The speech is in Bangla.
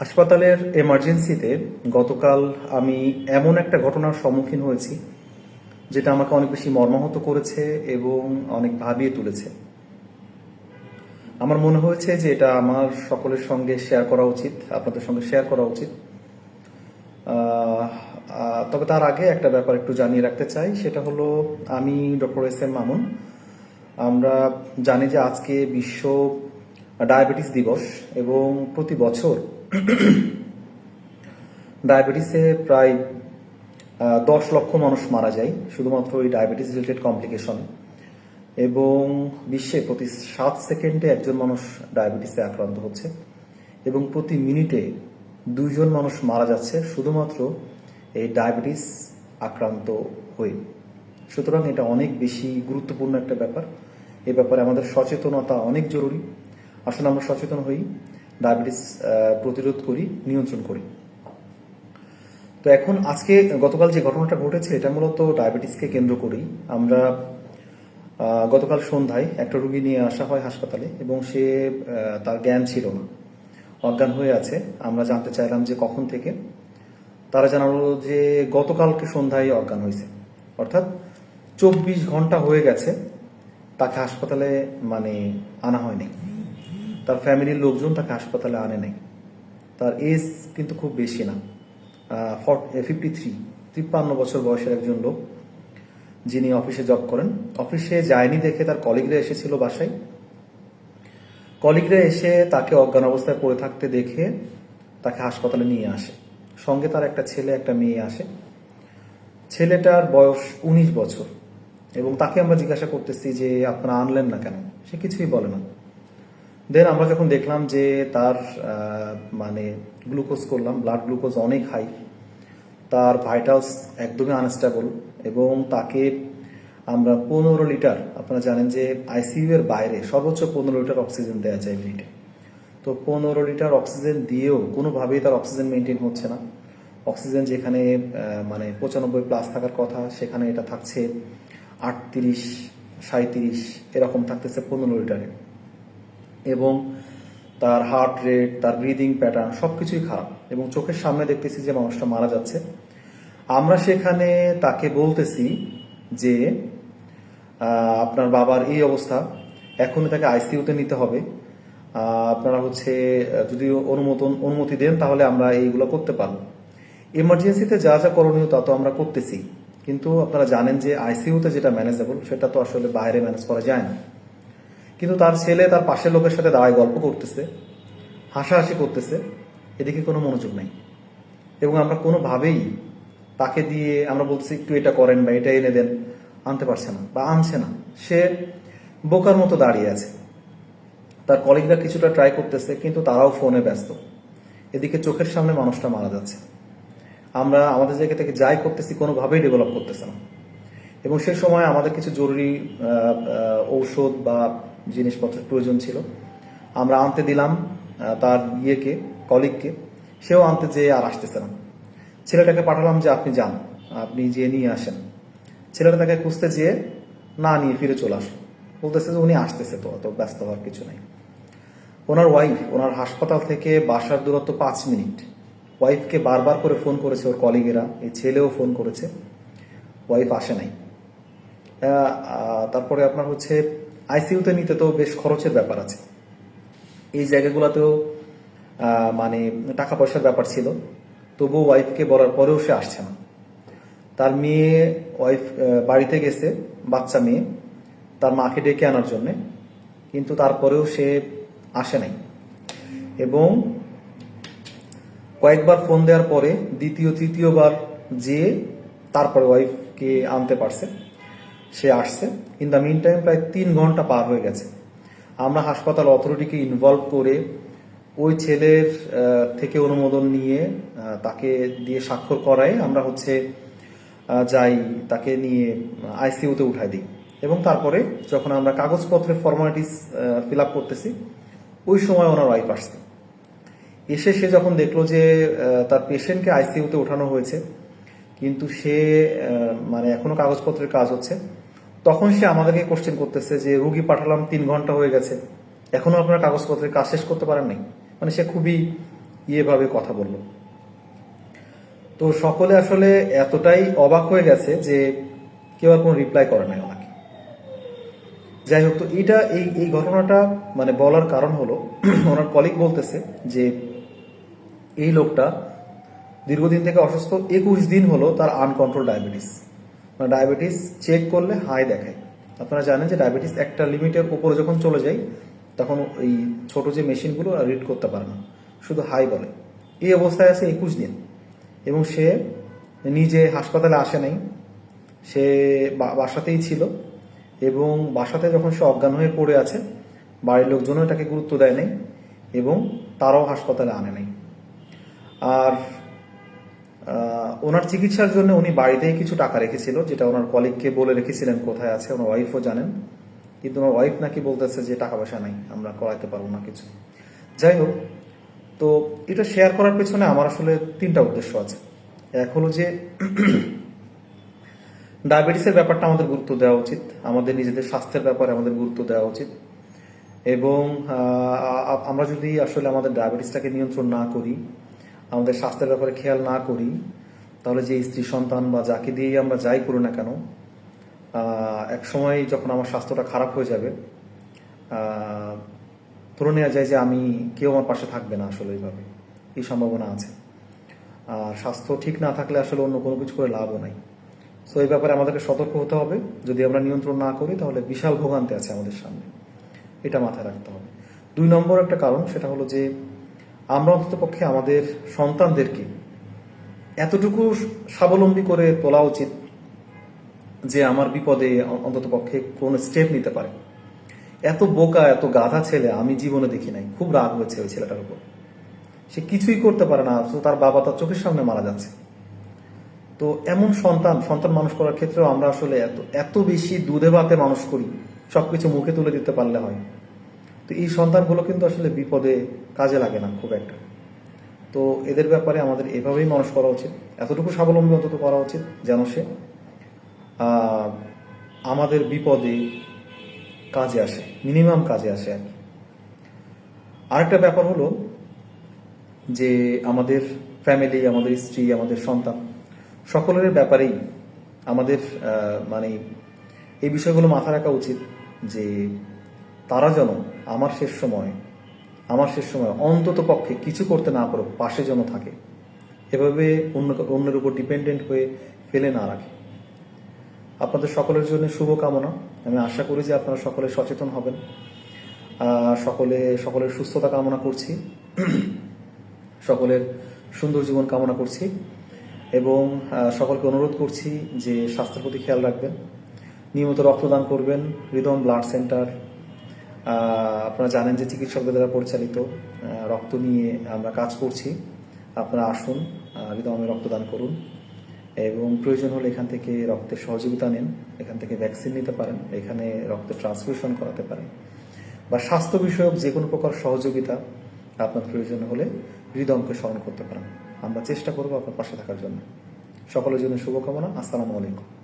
হাসপাতালের এমার্জেন্সিতে গতকাল আমি এমন একটা ঘটনার সম্মুখীন হয়েছি, যেটা আমাকে অনেক বেশি মর্মাহত করেছে এবং অনেক ভাবিয়ে তুলেছে। আমার মনে হয়েছে যে এটা আমার সকলের সঙ্গে শেয়ার করা উচিত, আপনাদের সঙ্গে শেয়ার করা উচিত। তবে তার আগে একটা ব্যাপার একটু জানিয়ে রাখতে চাই, সেটা হলো আমি ডক্টর এস এম মামুন। আমরা জানি যে আজকে বিশ্ব ডায়াবেটিস দিবস এবং প্রতি বছর ডায়াবেটিসে প্রায় দশ লক্ষ মানুষ মারা যায়, শুধুমাত্র এই ডায়াবেটিস রিলেটেড কমপ্লিকেশন এবং বিশ্বে প্রতি সাত সেকেন্ডে একজন মানুষ ডায়াবেটিসে আক্রান্ত হচ্ছে এবং প্রতি মিনিটে দুইজন মানুষ মারা যাচ্ছে, শুধুমাত্র এই ডায়াবেটিস আক্রান্ত হয়ে। সুতরাং এটা অনেক বেশি গুরুত্বপূর্ণ একটা ব্যাপার। এ ব্যাপারে আমাদের সচেতনতা অনেক জরুরি। আসলে আমরা সচেতন হই। ডায়াবেটিস প্রতিরোধ করি, নিয়ন্ত্রণ করি। তো এখন আজকে, গতকাল যে ঘটনাটা ঘটেছে, এটা মূলত ডায়াবেটিসকে কেন্দ্র করেই। আমরা গতকাল সন্ধ্যায় একটা রুগী নিয়ে আসা হয় হাসপাতালে এবং সে তার জ্ঞান ছিল না। অজ্ঞান হয়ে আছে। আমরা জানতে চাইলাম যে কখন থেকে। তারা জানালো যে গতকালকে সন্ধ্যায় অজ্ঞান হয়েছে। অর্থাৎ চব্বিশ ঘণ্টা হয়ে গেছে, তাকে হাসপাতালে মানে আনা হয়নি। তার ফ্যামিলির লোকজন তাকে হাসপাতালে আনে নাই। তার এজ কিন্তু খুব বেশি না। ফিফটি থ্রি তিপ্পান্ন বছর বয়সের একজন লোক, যিনি অফিসে জব করেন। অফিসে যায়নি দেখে তার কলিগরা এসেছিল বাসায়। কলিগরা এসে তাকে অজ্ঞান অবস্থায় পড়ে থাকতে দেখে তাকে হাসপাতালে নিয়ে আসে। সঙ্গে তার একটা ছেলে, একটা মেয়ে আসে। ছেলেটার বয়স উনিশ বছর। এবং তাকে আমরা জিজ্ঞাসা করতেছি যে, আপনারা আনলেন না কেন? সে কিছুই বলে না। দেন আমরা যখন দেখলাম যে তার মানে গ্লুকোজ করলাম ব্লাড গ্লুকোজ অনেক হাই তার ভাইটালস একদমই আনস্টেবল এবং তাকে আমরা পনেরো লিটার, আপনারা জানেন যে আইসিইউ এর বাইরে সর্বোচ্চ পনেরো লিটার অক্সিজেন দেওয়া যায় মিনিটে তো পনেরো লিটার অক্সিজেন দিয়েও কোনোভাবেই তার অক্সিজেন মেনটেন হচ্ছে না। অক্সিজেন যেখানে মানে পঁচানব্বই প্লাস থাকার কথা, সেখানে এটা থাকছে আটত্রিশ সাঁত্রিশ এরকম থাকতেছে পনেরো লিটারে। এবং তার হার্ট রেট তার ব্রিদিং প্যাটার্ন সব কিছুই খারাপ এবং চোখের সামনে দেখতেছি যে মানুষটা মারা যাচ্ছে। আমরা সেখানে তাকে বলতেছি যে আপনার বাবার এই অবস্থা, এখনই তাকে আইসিইউতে নিতে হবে। আপনারা হচ্ছে যদি অনুমোদন, অনুমতি দেন তাহলে আমরা এইগুলো করতে পারব। এমার্জেন্সিতে যা যা করণীয় তা তো আমরা করতেছি। কিন্তু আপনারা জানেন যে আইসিইউতে যেটা ম্যানেজেবল সেটা তো আসলে বাইরে ম্যানেজ করা যায় না। কিন্তু তার ছেলে তার পাশের লোকের সাথে দাঁড়ায় গল্প করতেছে, হাসাহাসি করতেছে, এদিকে কোনো মনোযোগ নাই। এবং আমরা কোনোভাবেই তাকে দিয়ে আমরা বলছি, একটু এটা করেন বা এটা এনে দেন। আনতে পারছে না বা আনছে না। সে বোকার মতো দাঁড়িয়ে আছে। তার কলিগরা কিছুটা ট্রাই করতেছে, কিন্তু তারাও ফোনে ব্যস্ত। এদিকে চোখের সামনে মানুষটা মারা যাচ্ছে। আমরা আমাদের জায়গা থেকে যাই করতেছি, কোনোভাবেই ডেভেলপ করতেছে না। এবং সে সময় আমাদের কিছু জরুরি ঔষধ বা জিনিসপত্রের প্রয়োজন ছিল। আমরা আনতে দিলাম তার ইয়েকে কলিগকে সেও আনতে যেয়ে আর আসতেছে না। ছেলেটাকে পাঠালাম যে, আপনি যান, আপনি যেয়ে নিয়ে আসেন। ছেলেটা তাকে খুঁজতে যেয়ে না নিয়ে ফিরে চলে আসলো। বলতেছে যে, উনি আসতেছে তো, অত ব্যস্ত হওয়ার কিছু নাই। ওনার ওয়াইফ ওনার হাসপাতাল থেকে বাসার দূরত্ব পাঁচ মিনিট। ওয়াইফকে বারবার করে ফোন করেছে ওর কলিগেরা এই ছেলেও ফোন করেছে। ওয়াইফ আসে নাই। তারপরে আপনার হচ্ছে আইসিইউতে নিতে তো বেশ খরচের ব্যাপার আছে। এই জায়গাগুলোতেও মানে টাকা পয়সার ব্যাপার ছিল। তবুও ওয়াইফকে বলার পরেও সে আসছে না। তার মেয়ে ওয়াইফ বাড়িতে গেছে, বাচ্চা মেয়ে। তার মাকে ডেকে আনার জন্যে। কিন্তু তারপরেও সে আসে নাই। এবং কয়েকবার ফোন দেওয়ার পরে দ্বিতীয়, তৃতীয়বার যে তারপরে ওয়াইফকে আনতে পারছে। সে আসছে। ইন দ্য মিন টাইম প্রায় তিন ঘণ্টা পার হয়ে গেছে। আমরা হাসপাতাল অথরিটিকে ইনভলভ করে ওই ছেলের থেকে অনুমোদন নিয়ে তাকে দিয়ে স্বাক্ষর করায় আমরা হচ্ছে যাই তাকে নিয়ে আইসিইউতে উঠাই দিই। এবং তারপরে যখন আমরা কাগজপত্রের ফর্মালিটিস ফিল আপ করতেছি, ওই সময় ওনার ওয়াইফ আসছে। এসে সে যখন দেখল যে তার পেশেন্টকে আইসিইউতে ওঠানো হয়েছে, কিন্তু সে মানে এখনও কাগজপত্রের কাজ হচ্ছে তখন সে আমাদেরকে কোশ্চেন করতেছে যে, রুগী পাঠালাম, তিন ঘণ্টা হয়ে গেছে। এখনও আপনার কাগজপত্রের কাজ শেষ করতে পারেন নাই? মানে সে খুবই ইয়েভাবে কথা বলল। তো সকলে আসলে এতটাই অবাক হয়ে গেছে যে, কেউ আর কোনো রিপ্লাই করে নাই ওনাকে। যাই হোক, তো এটা এই এই ঘটনাটা মানে বলার কারণ হলো, ওনার কলিগ বলতেছে যে, এই লোকটা দীর্ঘদিন থেকে অসুস্থ, একুশ দিন হলো তার আনকন্ট্রোল ডায়াবেটিস ডায়াবেটিস চেক করলে হাই দেখায়। আপনারা জানেন যে ডায়াবেটিস একটা লিমিটের উপরে যখন চলে যায়, তখন এই ছোট যে মেশিনগুলো রিড করতে পারে না। শুধু হাই বলে। এই অবস্থায় আছে একুশ দিন। এবং সে নিজে হাসপাতালে আসে নাই। সে বাসাতেই ছিল। এবং বাসাতে যখন সে অজ্ঞান হয়ে পড়ে আছে, বাড়ির লোকজনও এটাকে গুরুত্ব দেয় নাই এবং তারাও হাসপাতালে আনে নাই। আর ওনার চিকিৎসার জন্য উনি বাড়িতেই কিছু টাকা রেখেছিল, যেটা ওনার কলিগকে বলে রেখেছিলেন কোথায় আছে, ওনার ওয়াইফও জানেন। কিন্তু ওনার ওয়াইফ নাকি বলতেছে যে টাকা পয়সা নাই, আমরা করাইতে পারব না কিছু। যাই হোক, তো এটা শেয়ার করার পেছনে আমার আসলে তিনটা উদ্দেশ্য আছে। এক হলো যে ডায়াবেটিসের ব্যাপারটা আমাদের গুরুত্ব দেওয়া উচিত, আমাদের নিজেদের স্বাস্থ্যের ব্যাপারে আমাদের গুরুত্ব দেওয়া উচিত। এবং আমরা যদি আসলে আমাদের ডায়াবেটিসটাকে নিয়ন্ত্রণ না করি আমাদের স্বাস্থ্যের ব্যাপারে খেয়াল না করি, তাহলে যে স্ত্রী সন্তান বা যাকে দিয়েই আমরা যাই করি না কেন এক সময় যখন আমার স্বাস্থ্যটা খারাপ হয়ে যাবে ধরে নেওয়া যায় যে আমি কেউ আমার পাশে থাকবে না আসলে এইভাবে। এই সম্ভাবনা আছে। আর স্বাস্থ্য ঠিক না থাকলে আসলে অন্য কোনো কিছু করে লাভও নাই। সো এই ব্যাপারে আমাদেরকে সতর্ক হতে হবে। যদি আমরা নিয়ন্ত্রণ না করি, তাহলে বিশাল ভোগান্তি আছে আমাদের সামনে। এটা মাথায় রাখতে হবে। দুই নম্বর একটা কারণ, সেটা হলো যে আমরা অন্তত পক্ষে আমাদের সন্তানদেরকে এতটুকু স্বাবলম্বী করে তোলা উচিত যে আমার বিপদে অন্তত পক্ষে কোনো স্টেপ নিতে পারে। এত বোকা, এত গাধা ছেলে আমি জীবনে দেখি নাই। খুব রাগ হয়েছে ওই ছেলেটার উপর। সে কিছুই করতে পারে না তার বাবা তার চোখের সামনে মারা যাচ্ছে। তো এমন সন্তান সন্তান মানুষ করার ক্ষেত্রেও আমরা আসলে এত এত বেশি দুধে ভাতে মানুষ করি, সবকিছু মুখে তুলে দিতে পারলে হয়। তো এই সন্তানগুলো কিন্তু আসলে বিপদে কাজে লাগে না, খুব একটা। তো এদের ব্যাপারে আমাদের এভাবেই মানুষ করা উচিত, এতটুকু স্বাবলম্বী অন্তত করা উচিত যেন সে আমাদের বিপদে কাজে আসে মিনিমাম কাজে আসে আর কি। আরেকটা ব্যাপার হলো যে আমাদের ফ্যামিলি আমাদের স্ত্রী, আমাদের সন্তান সকলের ব্যাপারেই আমাদের মানে এই বিষয়গুলো মাথা রাখা উচিত যে তারা যেন আমার শেষ সময়, আমার শেষ সময়, অন্তত পক্ষে কিছু করতে না পারো পাশে যেন থাকে। এভাবে অন্য অন্যের উপর ডিপেন্ডেন্ট হয়ে ফেলে না রাখে। আপনাদের সকলের জন্য শুভকামনা। আমি আশা করি যে আপনারা সকলে সচেতন হবেন। সকলে, সকলের সুস্থতা কামনা করছি। সকলের সুন্দর জীবন কামনা করছি। এবং সকলকে অনুরোধ করছি যে স্বাস্থ্যের প্রতি খেয়াল রাখবেন। নিয়মিত রক্তদান করবেন। হৃদম ব্লাড সেন্টার আপনারা জানেন যে চিকিৎসকদের দ্বারা পরিচালিত রক্ত নিয়ে আমরা কাজ করছি। আপনারা আসুন হৃদমে রক্তদান করুন এবং প্রয়োজন হলে এখান থেকে রক্তের সহযোগিতা নেন, এখান থেকে ভ্যাকসিন নিতে পারেন, এখানে রক্তের ট্রান্সফিউশন করাতে পারেন বা স্বাস্থ্য বিষয়ক যে কোনো প্রকার সহযোগিতা আপনার প্রয়োজন হলে হৃদমকে স্মরণ করতে পারেন। আমরা চেষ্টা করব আপনার পাশে থাকার জন্য। সকলের জন্য শুভকামনা। আসসালামু আলাইকুম।